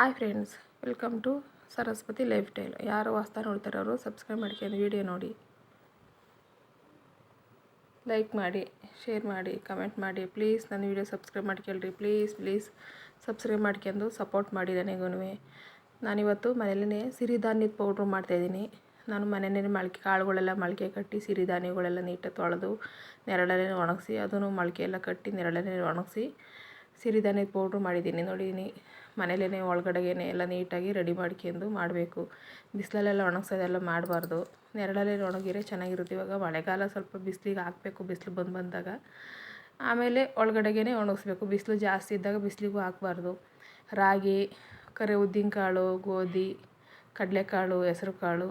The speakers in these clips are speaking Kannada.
Hi friends, welcome to Saraswati lifestyle. ಯಾರು ವಾಸ್ತಾ ನೋಡ್ತಾರವರು ಸಬ್ಸ್ಕ್ರೈಬ್ ಮಾಡ್ಕೊಂಡು ವಿಡಿಯೋ ನೋಡಿ. ಲೈಕ್ ಮಾಡಿ ಶೇರ್ ಮಾಡಿ ಕಮೆಂಟ್ ಮಾಡಿ. ಪ್ಲೀಸ್ ನನ್ನ ವಿಡಿಯೋ ಸಬ್ಸ್ಕ್ರೈಬ್ ಮಾಡ್ಕೊಳ್ರಿ. ಪ್ಲೀಸ್ ಪ್ಲೀಸ್ ಸಬ್ಸ್ಕ್ರೈಬ್ ಮಾಡ್ಕೊಂಡು ಸಪೋರ್ಟ್ ಮಾಡಿ ನನಗೂ. ನಾನಿವತ್ತು ಮನೇಲೇ ಸಿರಿಧಾನ್ಯದ ಪೌಡ್ರು ಮಾಡ್ತಾಯಿದ್ದೀನಿ ನಾನು ಮನೆಯಲ್ಲೇ ಮೊಳಕೆ ಕಾಳುಗಳೆಲ್ಲ ಮೊಳಕೆ ಕಟ್ಟಿ ಸಿರಿಧಾನ್ಯಗಳೆಲ್ಲ ನೀಟಾಗಿ ತೊಳೆದು ನೆರಳಲ್ಲೇ ಒಣಗಿಸಿ, ಅದನ್ನು ಮೊಳಕೆ ಎಲ್ಲ ಕಟ್ಟಿ ನೆರಳಲ್ಲೇ ಒಣಗಿಸಿ ಸಿರಿಧಾನ್ಯದ ಪೌಡ್ರ್ ಮಾಡಿದ್ದೀನಿ. ನೋಡಿದ್ದೀನಿ ಮನೇಲೇ ಒಳಗಡೆಗೆ ಎಲ್ಲ ನೀಟಾಗಿ ರೆಡಿ ಮಾಡ್ಕೊಂಡು ಮಾಡಬೇಕು. ಬಿಸಿಲಲ್ಲೆಲ್ಲ ಒಣಗ್ಸೋದೆಲ್ಲ ಮಾಡಬಾರ್ದು. ನೆರಳಲ್ಲೇ ಒಣಗಿರೆ ಚೆನ್ನಾಗಿರುತ್ತೆ. ಇವಾಗ ಮಳೆಗಾಲ ಸ್ವಲ್ಪ ಬಿಸಿಲಿಗೆ ಹಾಕಬೇಕು. ಬಿಸಿಲು ಬಂದು ಬಂದಾಗ ಆಮೇಲೆ ಒಳಗಡೆಗೆ ಒಣಗಿಸ್ಬೇಕು. ಬಿಸಿಲು ಜಾಸ್ತಿ ಇದ್ದಾಗ ಬಿಸಿಲಿಗೂ ಹಾಕಬಾರ್ದು. ರಾಗಿ, ಕರೆ ಉದ್ದಿನಕಾಳು, ಗೋಧಿ, ಕಡಲೆಕಾಳು, ಹೆಸರುಕಾಳು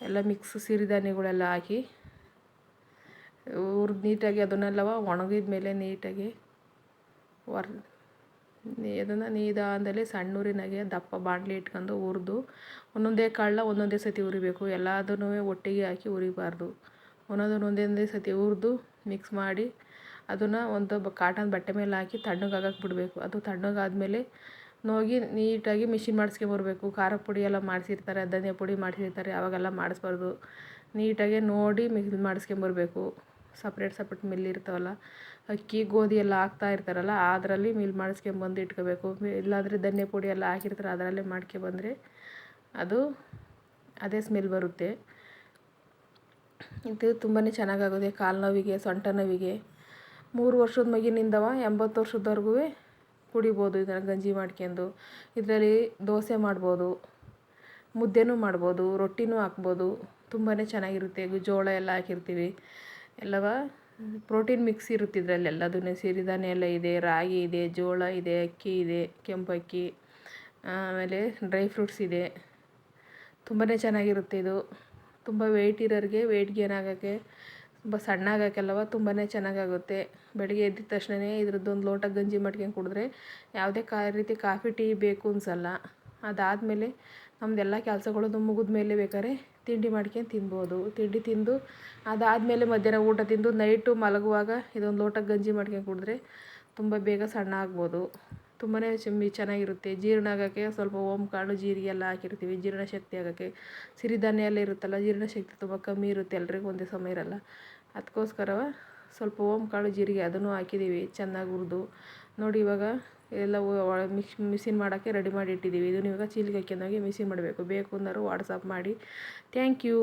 ಎಲ್ಲ ಮಿಕ್ಸ್ ಸಿರಿಧಾನ್ಯಗಳೆಲ್ಲ ಹಾಕಿ ಹುರ್ದು ನೀಟಾಗಿ ಅದನ್ನೆಲ್ಲವ ಒಣಗಿದ ಮೇಲೆ ನೀಟಾಗಿ ವರ್ ಅದನ್ನು ನಿಧಾನದಲ್ಲಿ ಸಣ್ಣೂರಿನಾಗೆ ದಪ್ಪ ಬಾಣಲಿ ಇಟ್ಕೊಂಡು ಹುರಿದು, ಒಂದೊಂದೇ ಕಾಳನ್ನ ಒಂದೊಂದೇ ಸತಿ ಉರಿಬೇಕು ಎಲ್ಲದನ್ನೂ ಒಟ್ಟಿಗೆ ಹಾಕಿ ಉರಿಬಾರ್ದು ಒಂದೊಂದನ್ನು ಒಂದೊಂದೇ ಸತಿ ಹುರಿದು ಮಿಕ್ಸ್ ಮಾಡಿ ಅದನ್ನು ಒಂದು ಕಾಟನ್ ಬಟ್ಟೆ ಮೇಲೆ ಹಾಕಿ ತಣ್ಣಗಾಗಕ್ಕೆ ಬಿಡಬೇಕು. ಅದು ತಣ್ಣಗಾದ್ಮೇಲೆ ನೋಗಿ ನೀಟಾಗಿ ಮಿಷಿನ್ ಮಾಡಿಸ್ಕೊಂಬರ್ಬೇಕು ಖಾರ ಪುಡಿ ಎಲ್ಲ ಮಾಡಿಸಿರ್ತಾರೆ, ಧನಿಯಾ ಪುಡಿ ಮಾಡಿಸಿರ್ತಾರೆ, ಅವಾಗೆಲ್ಲ ಮಾಡಿಸ್ಬಾರ್ದು. ನೀಟಾಗೆ ನೋಡಿ ಮಿಕ್ಸ್ ಮಾಡಿಸ್ಕೊಂಬರ್ಬೇಕು ಸಪ್ರೇಟ್ ಸಪ್ರೇಟ್ ಮಿಲ್ ಇರ್ತಾವಲ್ಲ, ಅಕ್ಕಿ, ಗೋಧಿ ಎಲ್ಲ ಹಾಕ್ತಾ ಇರ್ತಾರಲ್ಲ, ಅದರಲ್ಲಿ ಮಿಲ್ ಮಾಡಿಸ್ಕೊಂಬಂದು ಇಟ್ಕೋಬೇಕು. ಇಲ್ಲಾಂದರೆ ಧನ್ಯ ಪುಡಿ ಎಲ್ಲ ಹಾಕಿರ್ತಾರೆ, ಅದರಲ್ಲೇ ಮಾಡ್ಕೊಬಂದರೆ ಅದು ಅದೇ ಸ್ಮೆಲ್ ಬರುತ್ತೆ. ಇದು ತುಂಬಾ ಚೆನ್ನಾಗಾಗುತ್ತೆ ಕಾಲು ನೋವಿಗೆ, ಸೊಂಟ ನೋವಿಗೆ. ಮೂರು ವರ್ಷದ ಮಗಿನಿಂದವ ಎಂಬತ್ತು ವರ್ಷದವರೆಗೂ ಕುಡಿಬೋದು ಇದನ್ನು ಗಂಜಿ ಮಾಡ್ಕೊಂಡು. ಇದರಲ್ಲಿ ದೋಸೆ ಮಾಡ್ಬೋದು, ಮುದ್ದೆನೂ ಮಾಡ್ಬೋದು, ರೊಟ್ಟಿನೂ ಹಾಕ್ಬೋದು. ತುಂಬಾ ಚೆನ್ನಾಗಿರುತ್ತೆ, ಜೋಳ ಎಲ್ಲ ಹಾಕಿರ್ತೀವಿ. ಎಲ್ಲವ? ಪ್ರೋಟೀನ್ ಮಿಕ್ಸ್ ಇರುತ್ತೆ ಇದರಲ್ಲಿ ಎಲ್ಲದೂ ಸಿರಿಧಾನ್ಯ ಎಲ್ಲ ಇದೆ, ರಾಗಿ ಇದೆ, ಜೋಳ ಇದೆ, ಅಕ್ಕಿ ಇದೆ ಕೆಂಪಕ್ಕಿ ಆಮೇಲೆ ಡ್ರೈ ಫ್ರೂಟ್ಸ್ ಇದೆ. ತುಂಬಾ ಚೆನ್ನಾಗಿರುತ್ತೆ ಇದು. ತುಂಬ ವೆಯ್ಟ್ ಇರೋರಿಗೆ ವೆಯ್ಟ್ ಗೇನ್ ಆಗೋಕ್ಕೆ ತುಂಬ ಸಣ್ಣ ಆಗೋಕ್ಕೆಲ್ಲವ ತುಂಬಾ ಚೆನ್ನಾಗಾಗುತ್ತೆ. ಬೆಳಗ್ಗೆ ಎದ್ದ ತಕ್ಷಣವೇ ಇದ್ರದ್ದೊಂದು ಲೋಟ ಗಂಜಿ ಮಾಡ್ಕೊಂಡು ಕುಡಿದ್ರೆ ಯಾವುದೇ ಕಾ, ರೀತಿ ಕಾಫಿ, ಟೀ ಬೇಕು ಅನ್ಸಲ್ಲ. ಅದಾದಮೇಲೆ ನಮ್ಮದೆಲ್ಲ ಕೆಲಸಗಳದು ಮುಗಿದ ಮೇಲೆ ಬೇಕಾದ್ರೆ ತಿಂಡಿ ಮಾಡ್ಕೊಂಡು ತಿನ್ಬೋದು. ತಿಂಡಿ ತಿಂದು ಅದಾದಮೇಲೆ ಮಧ್ಯಾಹ್ನ ಊಟ ತಿಂದು ನೈಟು ಮಲಗುವಾಗ ಇದೊಂದು ಲೋಟ ಗಂಜಿ ಮಾಡ್ಕೊಂಡು ಕುಡಿದ್ರೆ ತುಂಬ ಬೇಗ ಸಣ್ಣ ಆಗ್ಬೋದು. ತುಂಬಾ ಚೆಮ್ಮಿ ಚೆನ್ನಾಗಿರುತ್ತೆ. ಜೀರ್ಣ ಆಗೋಕ್ಕೆ ಸ್ವಲ್ಪ ಓಮ್ ಕಾಳು ಜೀರಿಗೆ ಎಲ್ಲ ಹಾಕಿರ್ತೀವಿ. ಜೀರ್ಣ ಶಕ್ತಿ ಆಗೋಕ್ಕೆ ಸಿರಿಧಾನ್ಯ ಎಲ್ಲ ಇರುತ್ತಲ್ಲ, ಜೀರ್ಣ ಶಕ್ತಿ ತುಂಬ ಕಮ್ಮಿ ಇರುತ್ತೆ ಎಲ್ರಿಗೂ ಒಂದೇ ಸಮಯ ಇರಲ್ಲ. ಅದಕ್ಕೋಸ್ಕರ ಸ್ವಲ್ಪ ಓಮ್ ಕಾಳು ಜೀರಿಗೆ ಅದನ್ನು ಹಾಕಿದ್ದೀವಿ, ಚೆನ್ನಾಗಿ ಹುರಿದು. ನೋಡಿ ಇವಾಗ ಎಲ್ಲ ಮಿಕ್ಸ್ ಮಿಷಿನ್ ಮಾಡೋಕ್ಕೆ ರೆಡಿ ಮಾಡಿ ಇಟ್ಟಿದ್ದೀವಿ. ಇದನ್ನು ಇವಾಗ ಚೀಲಿಗೆ ಹಾಕ್ಯಂಡೋಗಿ ಮಿಷಿನ್ ಮಾಡಬೇಕು. ಬೇಕು ಅಂದರು ವಾಟ್ಸಪ್ ಮಾಡಿ. Thank you.